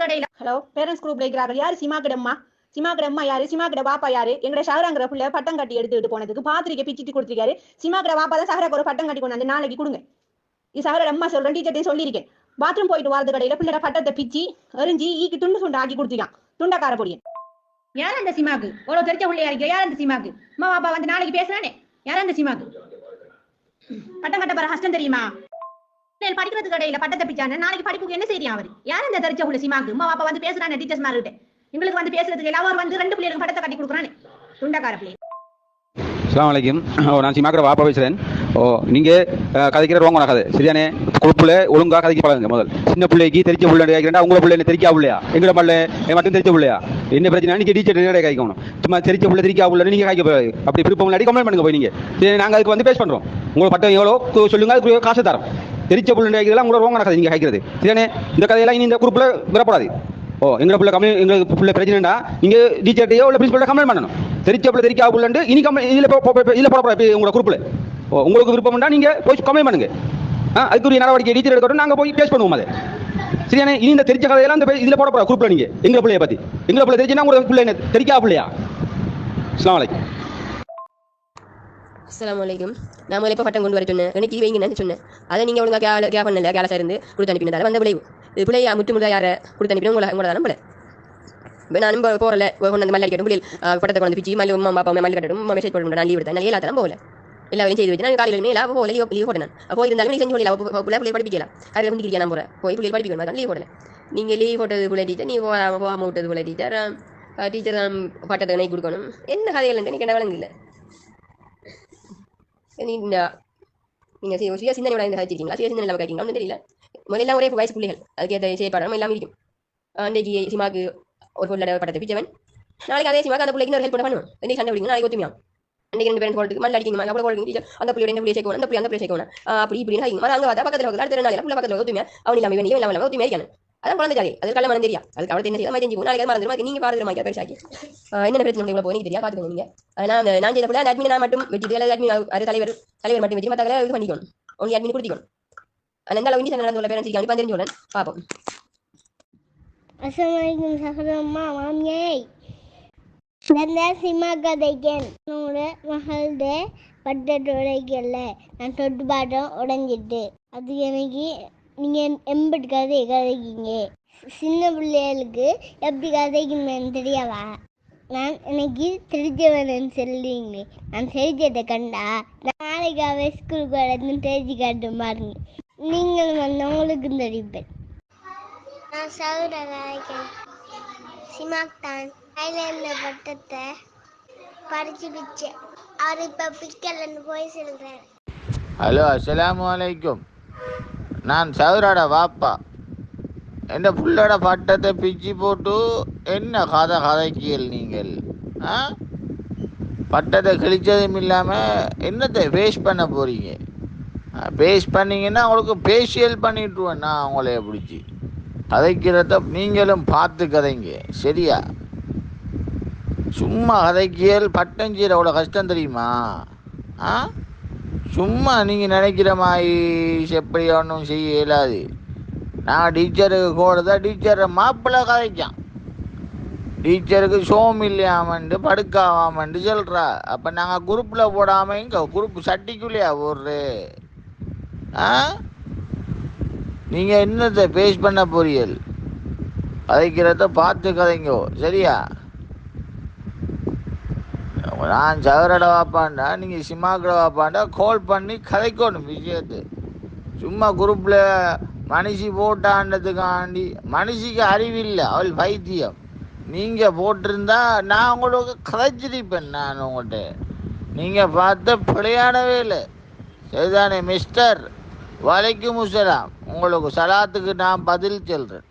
கடையில hello parents குரூப்ல இருக்கிறார்கள். யாரு? சிமா கடம்மா சிமா கடம்மா யாரு? சிமா கிட பாப்பா யாரு? எங்கட ஷஹராங்கிற புள்ள பட்டம் கட்டி எடுத்துட்டு போனதுக்கு பாத்திரிக்கை பிச்சிட்டு கொடுத்துருக்காரு. சிமா கிட பாப்பா தான் சஹராக்கு ஒரு பட்டம் கட்டி கொண்டாந்து நாளைக்கு கொடுங்க. இது சஹர அம்மா சொல்றேன் டீச்சர்ட்டையும் சொல்லியிருக்கேன். பாத்ரூம் போயிட்டு வரது கடையில பிள்ளைட பட்டத்தை பிச்சு எரிஞ்சு ஈக்கு துண்டு சுண்டு ஆக்கி கொடுத்துருக்கான் துண்டக்கார பொடியன். யார் அந்த சிமாக்கு? ஒரு தெரிஞ்ச பிள்ளையா இருக்கு யார் அந்த சிமாக்கு? அம்மா பாப்பா வந்து நாளைக்கு பேசுறானே. யார் அந்த சிமாக்கு? பட்டம் கட்ட போற ஹஸ்டம் தெரியுமா? பிள்ளைகள் படிக்கிறது கடையில பட்டத்தை பிச்சான நாளைக்கு படிப்புக்கு என்ன செய்யறியா அவர்? யார் இந்த தெரிச்ச உள்ள சீமாக்கு? அம்மா பாப்பா வந்து பேசுறானே டீச்சர்ஸ் மார்கிட்ட எங்களுக்கு வந்து பேசுறதுக்கு எல்லாரும் வந்து ரெண்டு பிள்ளைகளுக்கு பட்டத்தை கட்டி கொடுக்குறானே. துண்டக்கார பிள்ளை. அஸ்லாம் வலைக்கும் ஓ நான் சிமாக்கிற வாப்பா பேசுகிறேன் ஓ நீங்கள் கதைக்கிற ரோங்க கதை சரியானே குழுப்புல ஒழுங்காக கதைக்கு பழகுங்க முதல். சின்ன பிள்ளைக்கு தெரிச்ச பிள்ளை கேட்கிறேன் உங்களை பிள்ளை தெரிக்கா பிள்ளையா? எங்களை பள்ள என் மட்டும் தெரிச்ச பிள்ளையா? என்ன பிரச்சனை நீங்கள் டீச்சர் நேரடியாக காய்க்கணும் சும்மா தெரிச்ச பிள்ளை தெரிக்கா பிள்ளை நீங்கள் காய்க்க போய் அப்படி விருப்பம் இல்லாட்டி கம்ப்ளைண்ட் பண்ணுங்க போய் நீங்கள் சரி நாங்கள் அதுக்கு வந்து பேஸ் பண்ணுறோம் உங்களை பட்டம் எவ்வளோ? சொல்லுங்க அதுக்கு காசு தரோம். தெரிச்ச பிள்ளை கேட்கலாம் உங்களோட ரோங்க கதை. நீங்கள் கைக்கிறது சரியானே இந்த கதையெல்லாம் இனி இந்த குரூப்பில் வரப்படாது ஓ எங்களை பிள்ளை கம்மி எங்களுக்கு பிள்ளை பிரச்சனைடா நீங்கள் டீச்சர்ட்டையோ இல்லை பிரின்சிபல்ட்ட கம்ப்ளைண்ட் பண்ணணும். தெரிச்ச பிள்ளை தெரிக்கா பிள்ளைண்டு இனி கம்ப்ளைண்ட் இதில் இதில் போடப்படாது இப்போ உங்களோட குரூப்பில் ஓ உங்களுக்கு விருப்பம்னா நீங்கள் போய் கம்ப்ளைண்ட் பண்ணுங்க. ஆ அதுக்குரிய நடவடிக்கை டீச்சர் எடுக்கட்டும் நாங்கள் போய் பேஸ் பண்ணுவோம் அதை. சரியானே இனி இந்த தெரிச்ச கதையெல்லாம் இந்த இதில் போடப்படாது குரூப்பில் நீங்கள் எங்களை பிள்ளைய பற்றி எங்களை பிள்ளை தெரிஞ்சுன்னா உங்களுக்கு பிள்ளை என்ன தெரிக்கா பிள்ளையா? அஸ்லாம் வலைக்கம் அஸ்லாம் வலைக்கும் நான் முதல்ல இப்போ பட்டம் கொண்டு வர சொன்னேன். எனக்கு இது வைங்கன்னு சொன்னேன். அதை நீங்கள் ஒழுங்கா கேல கே பண்ணல கேலஸாக இருந்து கொடுத்து அனுப்பினதால வந்த விளைவு. இது பிள்ளையா முற்று முழுதா யாரை கொடுத்து அனுப்பினோம் உங்களை உங்களை தான் போல. இப்போ நான் இப்போ போகல கொண்டு வந்து மல்லி அடிக்கட்டும் பிள்ளைகள் பட்டத்தை கொண்டு பிச்சு மல்லி அம்மா அப்பா மல்லி கட்டட்டும். மெசேஜ் போட்டு நான் லீவ் எடுத்தேன். நான் எல்லாத்தரம் போகல. எல்லா வேலையும் செய்து வச்சு நான் காலையில் மேலே போகல. லீவ் லீவ் போட்டேன் அப்போ இருந்தாலும் நீ செஞ்சு போகல பிள்ளை பிள்ளை படிப்பிக்கலாம் காலையில் வந்து நான் போகிறேன் போய் பிள்ளைகள் படிப்பிக்கணும். அதான் லீவ் போடல. நீங்கள் லீவ் போட்டது பிள்ளை டீச்சர் நீ போகாமல் விட்டது பிள்ளை டீச்சர் டீச்சர் தான் பட்டத்தை நை கொடுக்கணும். என்ன கதைகள்? எனக்கு என்ன விளங்கு இல்லை. நீங்கள் நீங்க சுய சுய சிந்தனையோட இந்த வச்சிருக்கீங்களா? சுய சிந்தனை இல்லாமல் கேட்டீங்களா தெரியல. முதல்ல ஒரே வயசு பிள்ளைகள். அதுக்கேற்ற செயற்பாடு எல்லாம் இருக்கும் அன்றைக்கு சிமாக்கு ஒரு பொருளோட படத்தை பிச்சவன் நாளைக்கு அதே சிமாக்கு அந்த பிள்ளைக்கு ஒரு ஹெல்ப் பண்ண பண்ணும் இன்னைக்கு சண்டை பிடிக்கும் நாளைக்கு ஒத்துமையா அன்றைக்கு ரெண்டு பேரும் போகிறதுக்கு மல்ல அடிக்கணும்? அப்புறம் போடுங்க அந்த பிள்ளையோட இந்த பிள்ளை சேர்க்கணும் அந்த பிள்ளை அந்த பிள்ளை சேர்க்கணும். அப்படி இப்படி ஹைங்க அங்கே பார்த்தா பக்கத்தில் வந்து அடுத்த நாள் பிள்ளை பக்கத்தில் ஒத்துமையா? அவன் இல்லாமல் இவன் இவன் இல்லாமல் ஒத்துமையா இருக்கணும் அதான் குழந்தைக்காரி அதுக்கால மனம் தெரியா? அதுக்கு அவளுக்கு என்ன செய்யும் மாதிரி நாளைக்கு மறந்துடும் நீங்க பாரதமா மாதிரி பெருசாக்கி என்னென்ன பிரச்சனை உங்களுக்கு போய் தெரியா பாத்துக்கோங்க நீங்க. நான் நான் செய்த கூட அட்மின் நான் மட்டும் வச்சுட்டு அல்லது அட்மின் அது தலைவர் தலைவர் மட்டும் வச்சு மற்ற இது பண்ணிக்கணும். உங்களுக்கு அட்மின் கொடுத்திக்கணும். ஆனால் அளவு இனி நடந்து உள்ள பேரும் சரி தெரிஞ்சு உடன் பார்ப்போம் அஸ்ஸலாமு சகோதரம்மா மாமியை. நான் சிம்மா கதைக்கேன். உங்களோட மகள்கிட்ட பட்டட்டு உடைக்கல நான் தொட்டு பாட்டம் உடைஞ்சிட்டு. அது எனக்கு நீங்கள் எம்பட்டு கதை கதைக்கிங்க சின்ன பிள்ளைகளுக்கு எப்படி கதைக்கணும்னு தெரியாவா நான் எனக்கு தெரிஞ்சவனு சொல்லுவீங்க நான் தெரிஞ்சதை கண்டா நாளைக்கு அவ ஸ்கூலுக்கு வரது தெரிஞ்சு காட்டு பாருங்க. நீங்களும் வந்து உங்களுக்கும் தெரிவிப்பேன் நான் சௌரகாய்க்கேன் சிமாக்தான் கையில் இருந்த பட்டத்தை பறிச்சு பிச்சேன் அவர் இப்போ பிக்கலன்னு போய் சொல்கிறார் ஹலோ அஸ்ஸலாமு அலைக்கும் நான் சதுராட வாப்பா. என் புள்ளோட பட்டத்தை பிச்சு போட்டு என்ன கதை கதைக்கியல் நீங்கள்? ஆ? பட்டத்தை கிழிச்சதும் இல்லாமல் என்னத்தை பேஸ் பண்ண போகிறீங்க பேஸ் பண்ணிங்கன்னா உங்களுக்கு பேஷியல் பண்ணிட்டுருவேன் நான் உங்களைய பிடிச்சி. கதைக்கிறத நீங்களும் பார்த்து கதைங்க சரியா? சும்மா கதைக்கியல் பட்டஞ்சீர அவ்வளோ கஷ்டம் தெரியுமா? ஆ? சும்மா நீங்கள் நினைக்கிற மாதிரி எப்படி ஒன்றும் செய்ய இயலாது. நான் டீச்சருக்கு கூட தான் டீச்சரை மாப்பிள்ளை கதைக்கான் டீச்சருக்கு சோம் இல்லையாமன்ட்டு படுக்காவாமன்ட்டு சொல்கிறா அப்போ நாங்கள் குரூப்பில் போடாமல் இங்கே குரூப் சட்டிக்குள்ளேயா ஒரு ஆ? நீங்கள் என்னத்தை பேஸ் பண்ண பொரியல் கதைக்கிறத பார்த்து கதைங்கோ. சரியா? நான் சவரட வாப்பாண்டா நீங்கள் சிம்மாக்கட வாப்பாண்டா கால் பண்ணி கதைக்கணும் விஷயத்து. சும்மா குரூப்பில் மனுஷி போட்டாண்டதுக்காண்டி மனுஷிக்கு அறிவில்லை அவள் வைத்தியம் நீங்கள் போட்டிருந்தா நான் உங்களுக்கு கதைச்சிருப்பேன் நான் உங்கள்கிட்ட நீங்கள் பார்த்த பிழையானவே இல்லை. சரிதானே மிஸ்டர் வலைக்கும் முசலாம். உங்களுக்கு சலாத்துக்கு நான் பதில் சொல்கிறேன்